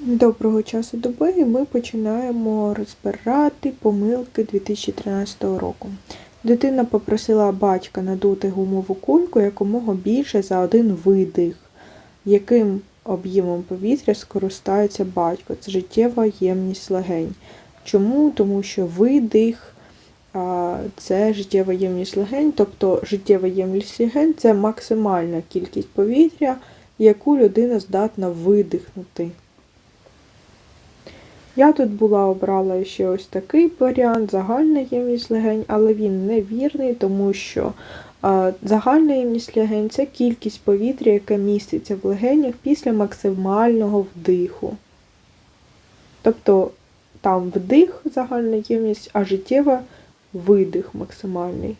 Доброго часу доби ми починаємо розбирати помилки 2013 року. Дитина попросила батька надути гумову кульку якомога більше за один видих. Яким об'ємом повітря скористається батько? Це життєва ємність легень. Чому? Тому що видих це життєва ємність легень, тобто життєва ємність легень це максимальна кількість повітря, яку людина здатна видихнути. Я тут була обрала ще ось такий варіант, загальна ємність легень, але він невірний, тому що загальна ємність легень це кількість повітря, яке міститься в легенях після максимального вдиху. Тобто там вдих загальна ємність, а життєва видих максимальний.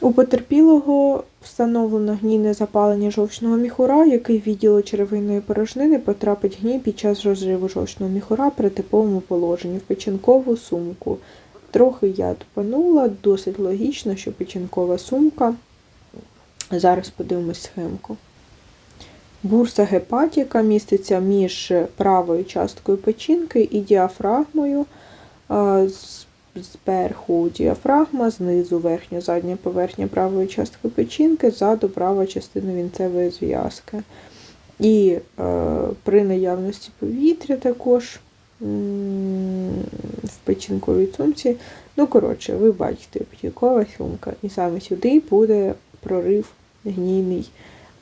У потерпілого встановлено гнійне запалення жовчного міхура, який відділу черевинної порожнини потрапить гній під час розриву жовчного міхура при типовому положенні в печінкову сумку. Трохи я тупанула, досить логічно, що печінкова сумка. Зараз подивимось схемку. Бурса гепатіка міститься між правою часткою печінки і діафрагмою. Зверху діафрагма, знизу верхня задня поверхня правої частки печінки, ззаду права частина вінцевої зв'язки. І е, при наявності повітря також в печінковій сумці. Ну, коротше, ви бачите, печінкова сумка. І саме сюди буде прорив гнійний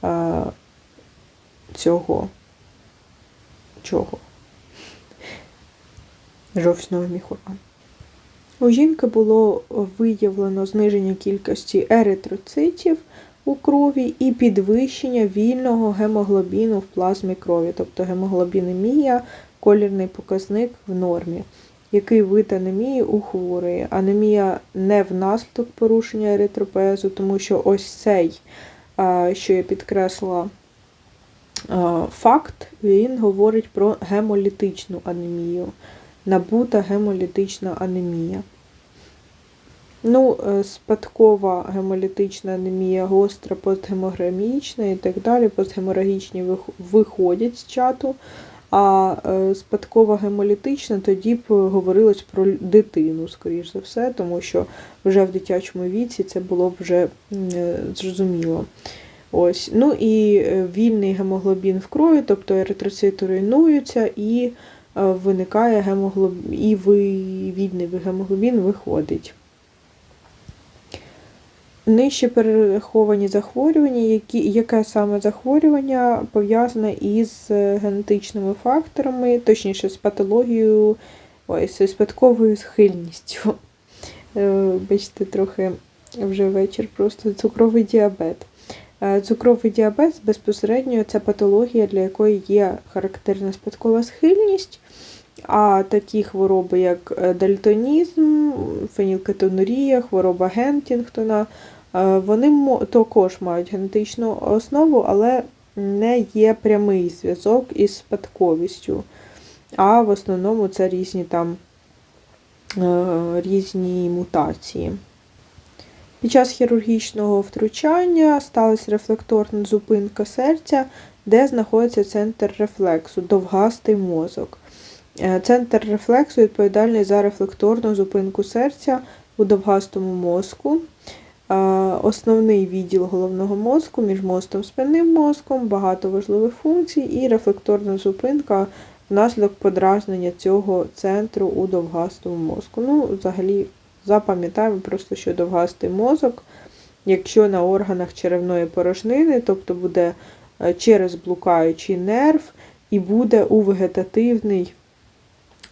е, цього чого? Жовчного міхура. У жінки було виявлено зниження кількості еритроцитів у крові і підвищення вільного гемоглобіну в плазмі крові, тобто гемоглобінемія колірний показник в нормі. Який вид анемії у хворої? Анемія не внаслідок порушення еритропезу, тому що ось цей, що я підкресла, факт, він говорить про гемолітичну анемію набута гемолітична анемія. Ну, е, спадкова гемолітична анемія, гостра, постгемограмічна і так далі. Постгеморагічні виходять з чату, а е, спадкова гемолітична тоді б говорилось про дитину, скоріш за все, тому що вже в дитячому віці це було б вже е, зрозуміло. Ось. Ну і вільний гемоглобін в крові, тобто еритроцити руйнуються і виникає гемоглобін, і вільний гемоглобін виходить. Нижче перераховані захворювання, які, яке саме захворювання пов'язане із генетичними факторами, точніше, з патологією, ой, з спадковою схильністю. Е, бачите, трохи вже вечір, просто цукровий діабет. Е, цукровий діабет безпосередньо це патологія, для якої є характерна спадкова схильність, а такі хвороби, як е, дальтонізм, фенілкетонурія, хвороба Гентінгтона, е, вони також мають генетичну основу, але не є прямий зв'язок із спадковістю. А в основному це різні там різні мутації. Під час хірургічного втручання сталася рефлекторна зупинка серця, де знаходиться центр рефлексу, довгастий мозок. Е, центр рефлексу відповідальний за рефлекторну зупинку серця у довгастому мозку. Основний відділ головного мозку між мостом спинним мозком, багато важливих функцій і рефлекторна зупинка внаслідок подразнення цього центру у довгастому мозку. Ну, взагалі, Запам'ятаємо просто, що довгастий мозок, якщо на органах черевної порожнини, тобто буде е, через блукаючий нерв, і буде у вегетативний.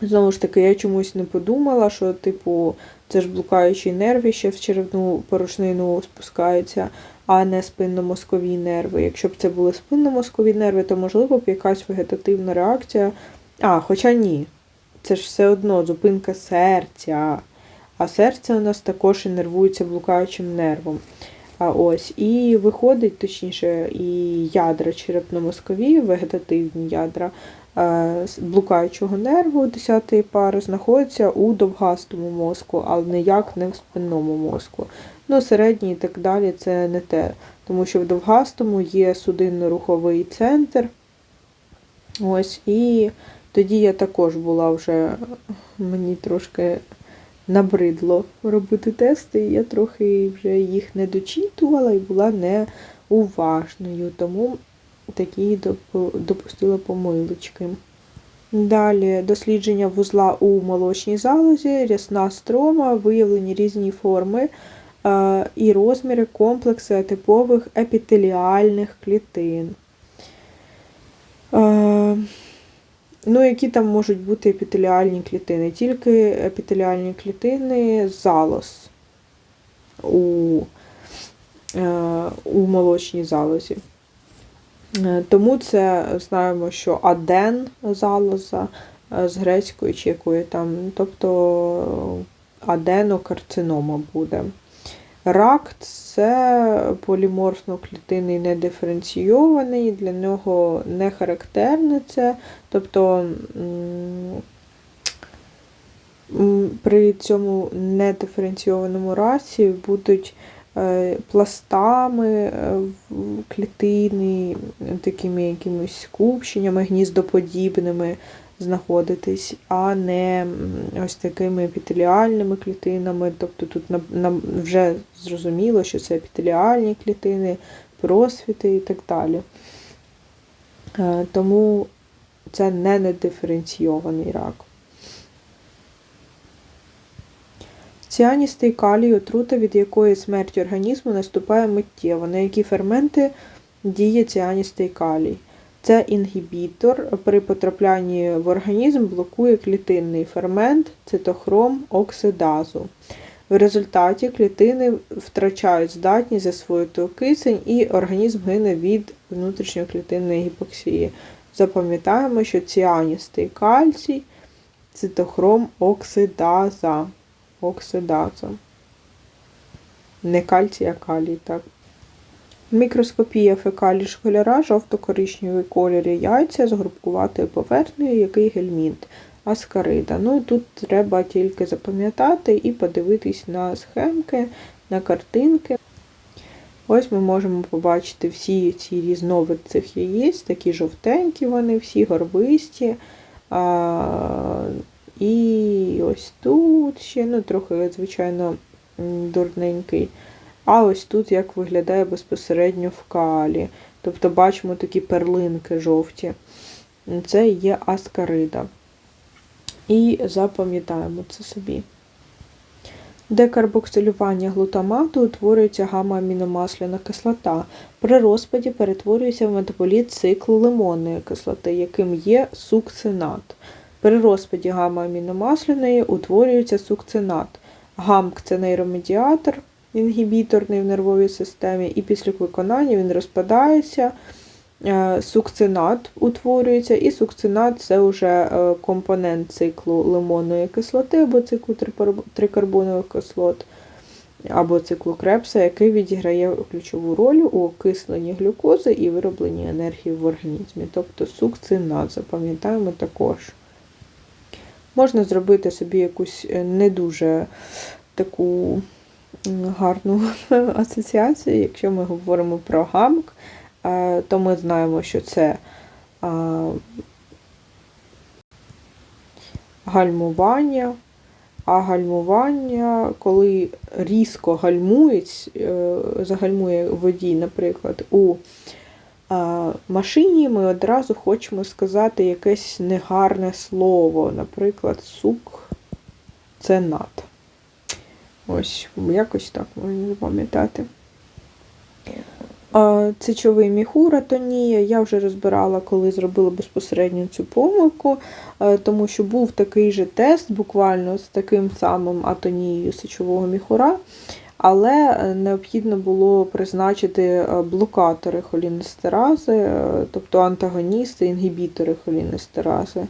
Знову ж таки, я чомусь не подумала, що, типу, це ж блукаючі нерви ще в черевну порожнину спускаються, а не спинномозкові нерви. Якщо б це були спинномозкові нерви, то, можливо, б якась вегетативна реакція. А, хоча ні. Це ж все одно зупинка серця а серце у нас також інервується блукаючим нервом. А ось, І виходить, точніше, і ядра черепно-мозкові, вегетативні ядра блукаючого нерву 10-ї пари знаходяться у довгастому мозку, але ніяк не в спинному мозку. Ну, середній і так далі це не те, тому що в довгастому є судинно-руховий центр, Ось, і тоді я також була вже, мені трошки набридло робити тести, і я трохи вже їх не дочитувала і була неуважною, тому такі доп- допустила помилочки. Далі дослідження вузла у молочній залозі, рясна строма, виявлені різні форми е, і розміри комплекси атипових епітеліальних клітин. Е, Ну, які там можуть бути епітеліальні клітини? Тільки епітеліальні клітини залоз у, е, у молочній залозі. Е, Тому це знаємо, що аден залоза е, з грецької чи якої там, тобто аденокарцинома буде. Рак це поліморфно-клітинний недиференційований, для нього не характерне це. Тобто при цьому недиференційованому расі будуть пластами е, клітини, такими якимись скупченнями, гніздоподібними знаходитись, а не ось такими епітеліальними клітинами. Тобто тут нам вже зрозуміло, що це епітеліальні клітини, просвіти і так далі. Е, Тому це не недиференційований рак. Ціаністий калій отрута, від якої смерть організму наступає миттєво. На які ферменти діє ціаністий калій? Це інгібітор. При потраплянні в організм блокує клітинний фермент цитохром оксидазу. В результаті клітини втрачають здатність засвоїти окисень і організм гине від внутрішньоклітинної гіпоксії. Запам'ятаємо, що ціаністий кальцій цитохром оксидаза. Оксидаза. Не кальцій, а калій, так. Мікроскопія фекалій школяра, жовто-коричневий колір яйця з грубкуватою поверхнею, який гельмінт, аскарида. Ну і тут треба тільки запам'ятати і подивитись на схемки, на картинки. Ось ми можемо побачити всі ці різновид цих яєць, такі жовтенькі вони, всі горбисті. І ось тут ще, ну, трохи, звичайно, дурненький. А ось тут як виглядає безпосередньо в калі. Тобто бачимо такі перлинки жовті. Це є аскарида. І запам'ятаємо це собі. Декарбоксилювання глутамату утворюється гамма-аміномасляна кислота. При розпаді перетворюється в метаболіт циклу лимонної кислоти, яким є сукцинат. При розпаді гамма-аміномасляної утворюється сукцинат. ГАМК це нейромедіатор, інгібіторний в нервовій системі, і після виконання він розпадається. Е, Сукцинат утворюється, і сукцинат це вже е, компонент циклу лимонної кислоти або циклу трикарбонових кислот, або циклу крепса, який відіграє ключову роль у окисленні глюкози і виробленні енергії в організмі. Тобто сукцинат, запам'ятаємо також. Можна зробити собі якусь е, не дуже таку гарну асоціацію, якщо ми говоримо про гамк, е, то ми знаємо, що це гальмування. А гальмування, коли різко гальмують, е, загальмує водій, наприклад, у машині, ми одразу хочемо сказати якесь негарне слово, наприклад, сук це над. Ось, якось так можна запам'ятати. Цичовий міхур атонія. Я вже розбирала, коли зробила безпосередньо цю помилку, тому що був такий же тест, буквально з таким самим атонією сечового міхура, але е, необхідно було призначити е, блокатори холінестерази, е, тобто антагоністи, інгібітори холінестерази.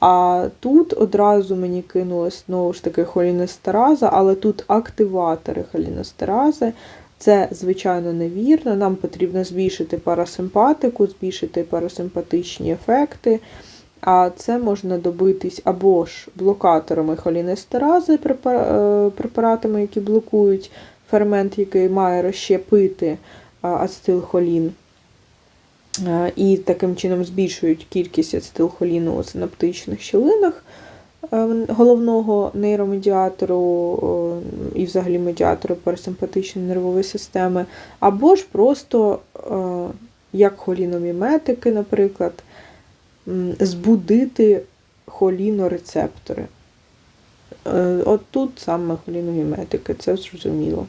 А тут одразу мені кинулась знову ж таки холінестераза, але тут активатори холінестерази. Це, звичайно, невірно. Нам потрібно збільшити парасимпатику, збільшити парасимпатичні ефекти. А це можна добитись або ж блокаторами холінестерази, препаратами, які блокують фермент, який має розщепити ацетилхолін. і таким чином збільшують кількість ацетилхоліну у синаптичних щілинах головного нейромедіатору і взагалі медіатору парасимпатичної нервової системи, або ж просто як холіноміметики, наприклад, збудити холінорецептори. От тут саме холіноміметики, це зрозуміло.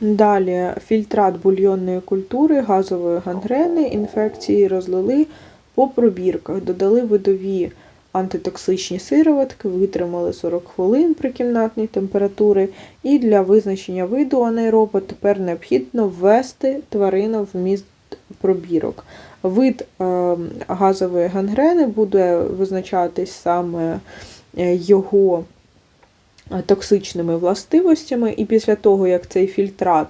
Далі фільтрат бульйонної культури, газової гангрени, інфекції розлили по пробірках, додали видові антитоксичні сироватки, витримали 40 хвилин при кімнатній температурі, і для визначення виду анейропа тепер необхідно ввести тварину в міст пробірок. Вид е, газової гангрени буде визначатись саме е, його токсичними властивостями, і після того, як цей фільтрат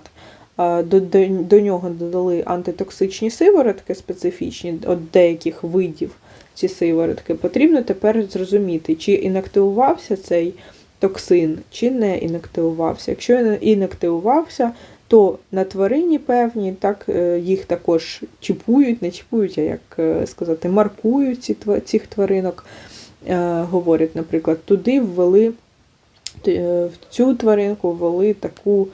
до, до, до нього додали антитоксичні сиворотки специфічні від деяких видів ці сиворотки, потрібно тепер зрозуміти, чи інактивувався цей токсин, чи не інактивувався. Якщо інактивувався, то на тварині певні, так, е, їх також чіпують, не чіпують, а як е, сказати, маркують ці, цих тваринок. Е, говорять, наприклад, туди ввели в цю тваринку ввели таку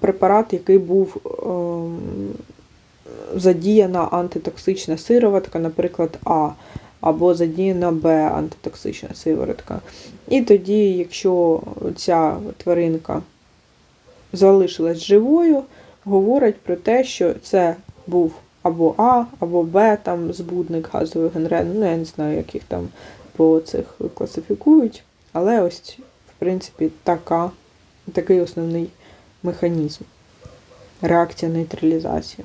препарат, який був задіяна антитоксична сироватка, наприклад, А, або задіяна Б антитоксична сиворотка. І тоді, якщо ця тваринка залишилась живою, говорять про те, що це був або А, або Б, там збудник газової гангрени. Ну, я не знаю, як їх там по цих класифікують. Але ось, в принципі, така, такий основний механізм. Реакція нейтралізації.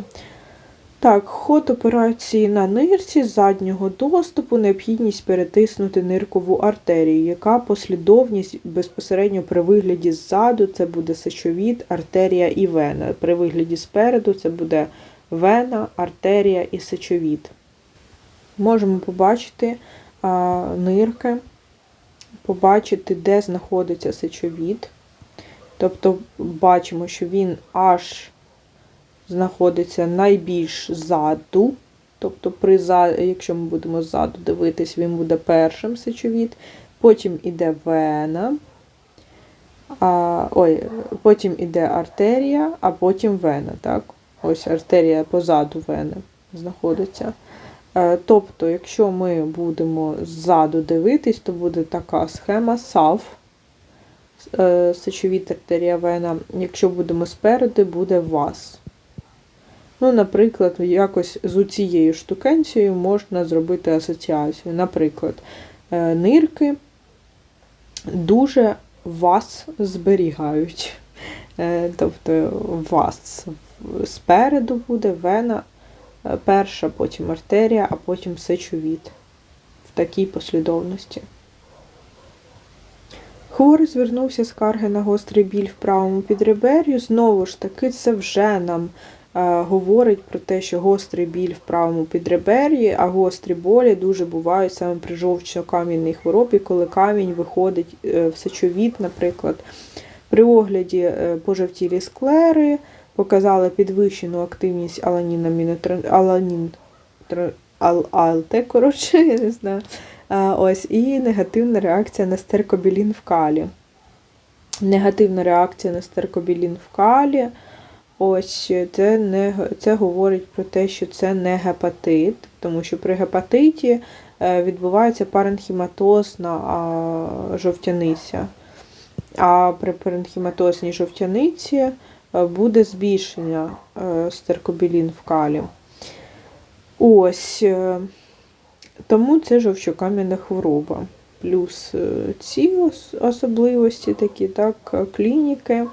Так, ход операції на нирці з заднього доступу, необхідність перетиснути ниркову артерію, яка послідовність безпосередньо при вигляді ззаду це буде сечовід, артерія і вена. При вигляді спереду це буде вена, артерія і сечовід. Можемо побачити нирки, побачити, де знаходиться сечовід. Тобто бачимо, що він аж знаходиться найбільш ззаду. Тобто, при, якщо ми будемо ззаду дивитись, він буде першим сечовід, потім іде вена, а, ой, потім іде артерія, а потім вена. так? Ось артерія позаду вени знаходиться. Е, тобто, якщо ми будемо ззаду дивитись, то буде така схема САВ, е, сечовід артерія вена. Якщо будемо спереду, буде ВАС. Ну, Наприклад, якось з цією штукенцією можна зробити асоціацію. Наприклад, е, нирки дуже вас зберігають. Тобто вас спереду буде вена, перша, потім артерія, а потім сечовід. В такій послідовності. Хворий звернувся скарги на гострий біль в правому підребер'ю. Знову ж таки, це вже нам Е, говорить про те, що гострий біль в правому підребер'ї, а гострі болі дуже бувають саме при жовчно-кам'яній хворобі, коли камінь виходить е, в сечовід, наприклад. При огляді е, пожовтілі склери показали підвищену активність аланін, АЛТ, коротше, я не знаю. Ось, І негативна реакція на стеркобілін в калі. Негативна реакція на стеркобілін в калі. Ось це не це говорить про те, що це не гепатит, тому що при гепатиті е, відбувається паренхіматозна жовтяниця. А при паренхіматозній жовтяниці буде збільшення е, стеркобілін в калі. Ось, тому це жовчокам'яна хвороба. Плюс ці особливості такі, так, клініки.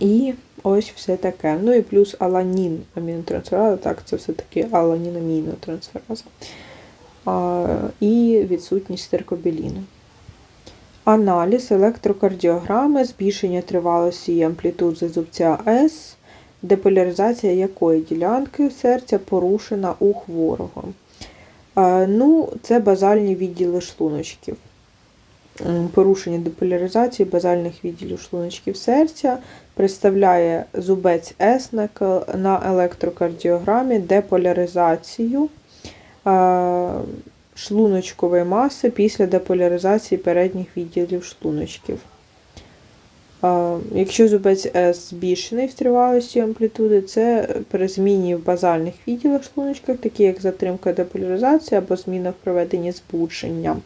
І ось все таке. Ну і плюс аланін амінотрансфераза, так, це все-таки аланін амінотрансфераза. І відсутність стеркобіліну. Аналіз електрокардіограми, збільшення тривалості і амплітуди зубця С, деполяризація якої ділянки серця порушена у хворого. Ну, Це базальні відділи шлуночків. порушення деполяризації базальних відділів шлуночків серця, представляє зубець С на електрокардіограмі деполяризацію е, шлуночкової маси після деполяризації передніх відділів шлуночків. Якщо зубець С збільшений в тривалості амплітуди, це при зміні в базальних відділах шлуночках, такі як затримка деполяризації або зміна в проведенні збудження.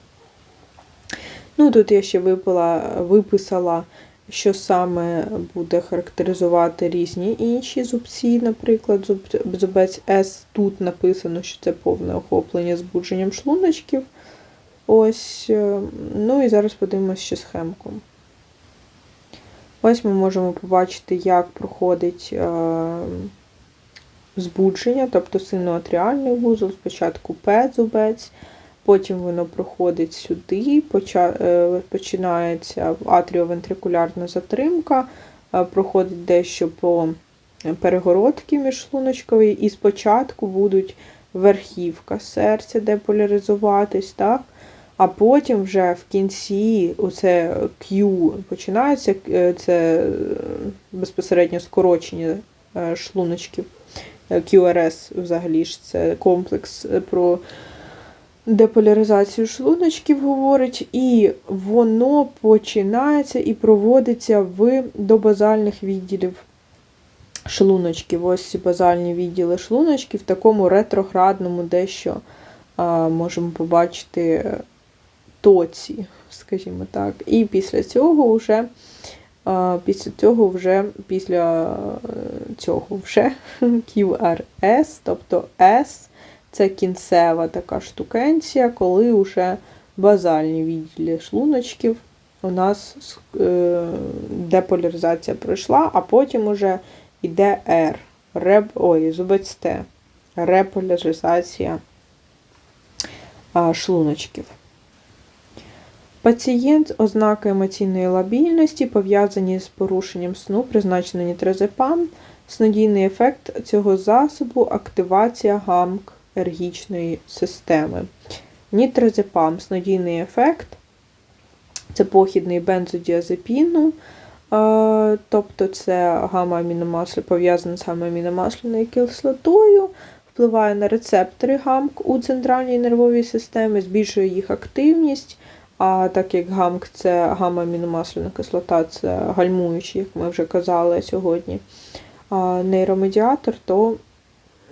Ну, тут я ще випила, виписала, що саме буде характеризувати різні інші зубці. Наприклад, зуб, зубець С. Тут написано, що це повне охоплення збудженням шлуночків. Ось, е, ну і зараз подивимося ще схемку. Ось ми можемо побачити, як проходить е, збудження, тобто синоатріальний вузол, спочатку П-зубець, потім воно проходить сюди, е, починається атріовентрикулярна затримка, е, проходить дещо по перегородки міжшлуночковій, і спочатку будуть верхівка серця деполяризуватись, так? А потім вже в кінці оце Q починається, е, це безпосередньо скорочення шлуночків. QRS взагалі ж це комплекс про деполяризацію шлуночків говорить, і воно починається і проводиться в добазальних відділів шлуночків. Ось ці базальні відділи шлуночків в такому ретроградному дещо а, можемо побачити тоці, скажімо так. І після цього вже після цього вже після е, цього вже QRS, тобто S це кінцева така штукенція, коли вже базальні відділі шлуночків у нас е, деполяризація пройшла, а потім уже йде R. Реп, ой, зубець Т. Реполяризація шлуночків. Пацієнт ознаки емоційної лабільності пов'язані з порушенням сну, призначено нітрозепам. Снодійний ефект цього засобу активація гамк ергічної системи. Нітрозепам снодійний ефект це похідний бензодіазепіну, е, тобто це гамма-аміномасло пов'язане з гамма-аміномасляною кислотою, впливає на рецептори гамк у центральній нервовій системі, збільшує їх активність. А так як гамк це гамма-аміномасляна кислота, це гальмуючий, як ми вже казали сьогодні, нейромедіатор, то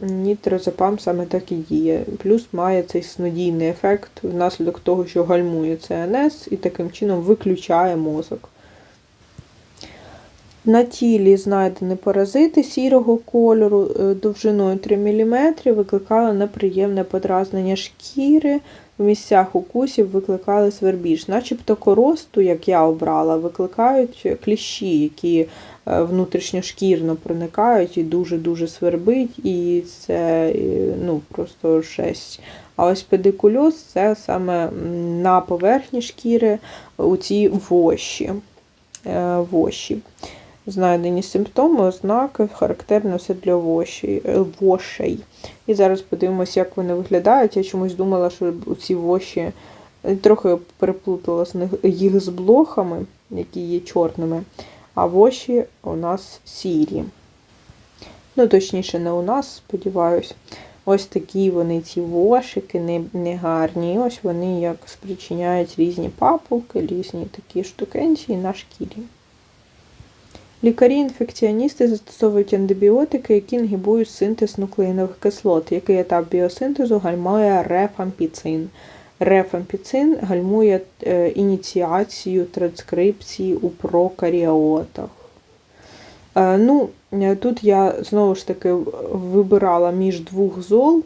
нітрозепам саме так і діє. Плюс має цей снодійний ефект внаслідок того, що гальмує ЦНС і таким чином виключає мозок. На тілі знайдені паразити сірого кольору е, довжиною 3 мм викликали неприємне подразнення шкіри. В місцях укусів викликали свербіж. Начебто коросту, як я обрала, викликають кліщі, які е, внутрішньошкірно проникають і дуже-дуже свербить, і це ну, просто жесть. А ось педикульоз це саме на поверхні шкіри у цій воші. Е, воші. Знайдені симптоми, ознаки, характерно все для е, вошей. І зараз подивимося, як вони виглядають. Я чомусь думала, що ці воші е, трохи переплутала з їх з блохами, які є чорними. А воші у нас сірі. Ну, точніше, не у нас, сподіваюсь. Ось такі вони, ці вошики, не, не гарні. Ось вони як спричиняють різні папулки, різні такі штукенції на шкірі. Лікарі-інфекціоністи застосовують антибіотики, які інгібують синтез нуклеїнових кислот. Який етап біосинтезу гальмує рефампіцин. Рефампіцин гальмує е, ініціацію транскрипції у прокаріотах. Е, ну, е, тут я знову ж таки вибирала між двох зол.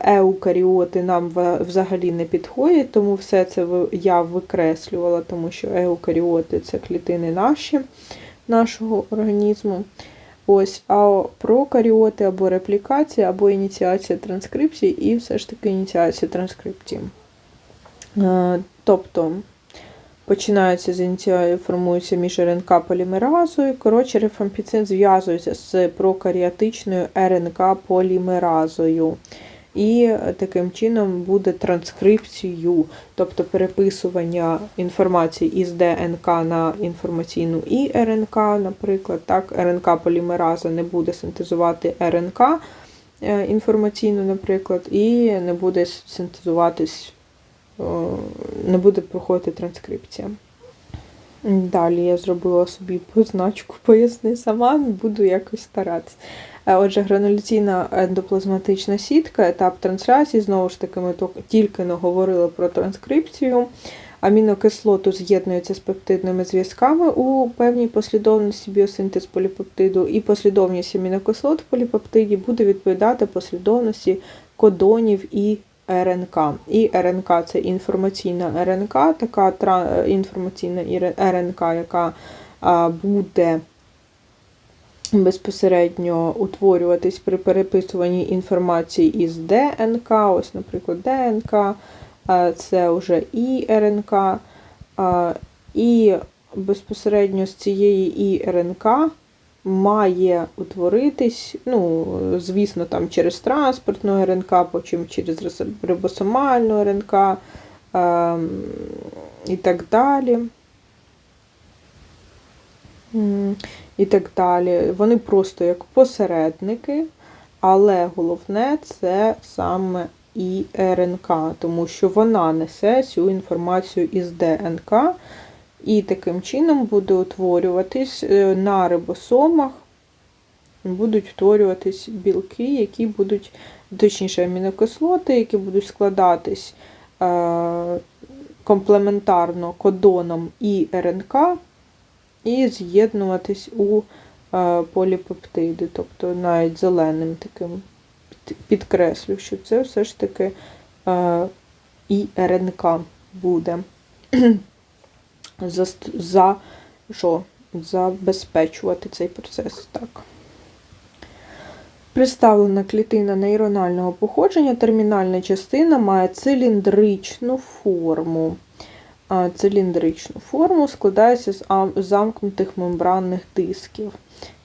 Еукаріоти нам взагалі не підходять, тому все це я викреслювала, тому що еукаріоти це клітини наші нашого організму. Ось, а прокаріоти або реплікація, або ініціація транскрипції, і все ж таки ініціація транскрипції. Е, Тобто починається з ініціації, формується між РНК полімеразою. Коротше, рефампіцин зв'язується з прокаріотичною РНК полімеразою. І е, таким чином буде транскрипцією, тобто переписування інформації із ДНК на інформаційну і РНК, наприклад. Так, РНК полімераза не буде синтезувати РНК е, інформаційну, наприклад, і не буде синтезуватись, не буде проходити транскрипція. Далі я зробила собі позначку, поясни сама, буду якось старатись. Е, Отже, грануляційна ендоплазматична сітка, етап трансляції, знову ж таки, ми тільки не говорили про транскрипцію. Амінокислоту з'єднується з пептидними зв'язками у певній послідовності біосинтез поліпептиду, і послідовність амінокислот в поліпептиді буде відповідати послідовності кодонів і РНК. І РНК це інформаційна РНК, така інформаційна РНК, яка буде безпосередньо утворюватись при переписуванні інформації із ДНК. Ось, наприклад, ДНК, це вже і РНК. І безпосередньо з цієї і РНК має утворитись, ну, звісно, там через транспортну РНК, потім через рибосомальну РНК ем, і так далі. І так далі. Вони просто як посередники, але головне це саме і РНК, тому що вона несе цю інформацію із ДНК, і таким чином буде утворюватись е, на рибосомах, будуть утворюватись білки, які будуть, точніше, амінокислоти, які будуть складатись е, комплементарно кодоном і РНК, і з'єднуватись у е, поліпептиди, тобто навіть зеленим таким підкреслю, що це все ж таки е, і РНК буде. за, за що? Забезпечувати цей процес. Так. Представлена клітина нейронального походження, термінальна частина має циліндричну форму. А, Циліндричну форму складається з замкнутих мембранних дисків.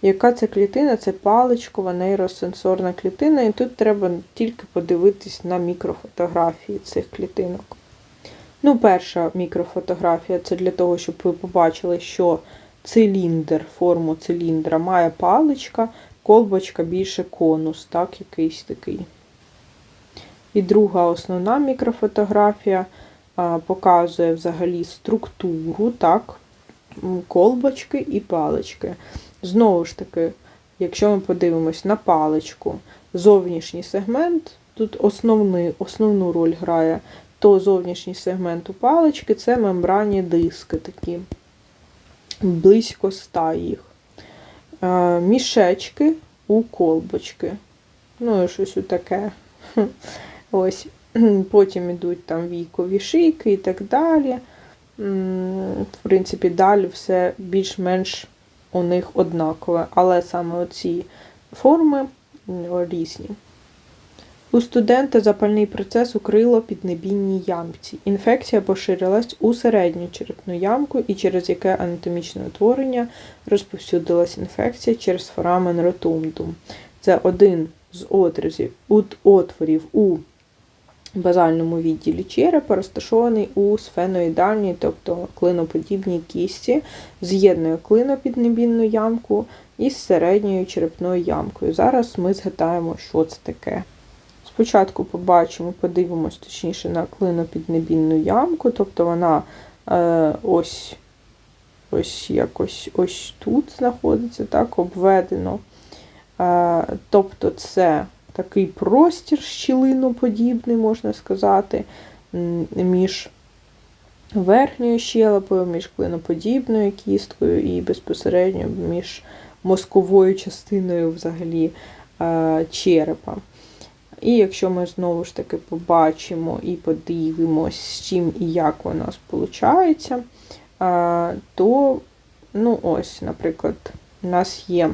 Яка це клітина? Це паличкова нейросенсорна клітина, і тут треба тільки подивитись на мікрофотографії цих клітинок. Ну, перша мікрофотографія це для того, щоб ви побачили, що циліндр, форму циліндра має паличка, колбочка більше конус, так, якийсь такий. І друга основна мікрофотографія показує взагалі структуру, так, колбочки і палички. Знову ж таки, якщо ми подивимось на паличку, зовнішній сегмент тут основний, основну роль грає, то зовнішній сегмент у палички це мембранні диски такі, близько ста їх. Е, Мішечки у колбочки. Ну, і щось таке. Ось. Потім йдуть там війкові шийки і так далі. В принципі, далі все більш-менш у них однакове. Але саме оці форми різні. У студента запальний процес у крило-піднебінній ямці. Інфекція поширилась у середню черепну ямку і через яке анатомічне утворення розповсюдилась інфекція через форамен ротундум. Це один з отрізів, от- отворів у базальному відділі черепа, розташований у сфеноїдальній, тобто клиноподібній кісті, з'єднує клинопіднебінну ямку із середньою черепною ямкою. Зараз ми згадаємо, що це таке. Спочатку побачимо, подивимось точніше на клинопіднебінну ямку, тобто вона е, ось, ось якось ось тут знаходиться, так, обведено. Е, тобто це такий простір щілиноподібний, можна сказати, між верхньою щелепою, між клиноподібною кісткою і безпосередньо між мозковою частиною взагалі е, черепа. І якщо ми знову ж таки побачимо і подивимось, з чим і як у нас виходить, то, ну ось, наприклад, у нас є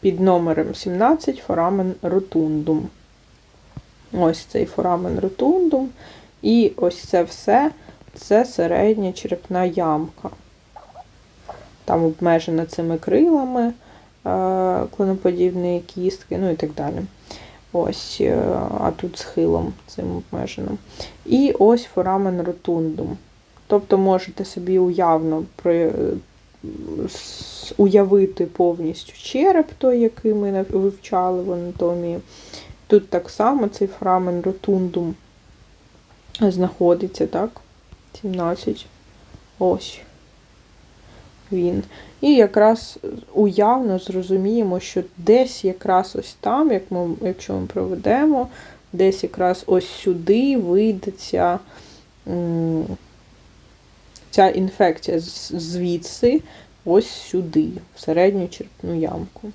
під номером 17 форамен ротундум. Ось цей форамен ротундум. І ось це все це середня черепна ямка. Там обмежена цими крилами е, клиноподібної кістки, ну і так далі. Ось, е, а тут схилом цим обмеженим. І ось форамен ротундум. Тобто можете собі уявно уявити повністю череп, той, який ми вивчали в анатомії. Тут так само цей форамен ротундум знаходиться, так? 17. Ось він. І якраз уявно зрозуміємо, що десь якраз ось там, як ми, якщо ми проведемо, десь якраз ось сюди вийде ця, інфекція звідси, ось сюди, в середню черепну ямку.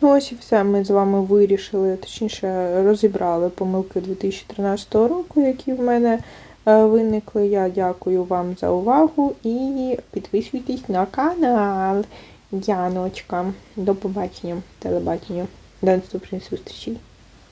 Ну, ось і все. Ми з вами вирішили, точніше, розібрали помилки 2013 року, які в мене е, виникли. Я дякую вам за увагу і підписуйтесь на канал Яночка. До побачення, телебачення. До наступної зустрічі.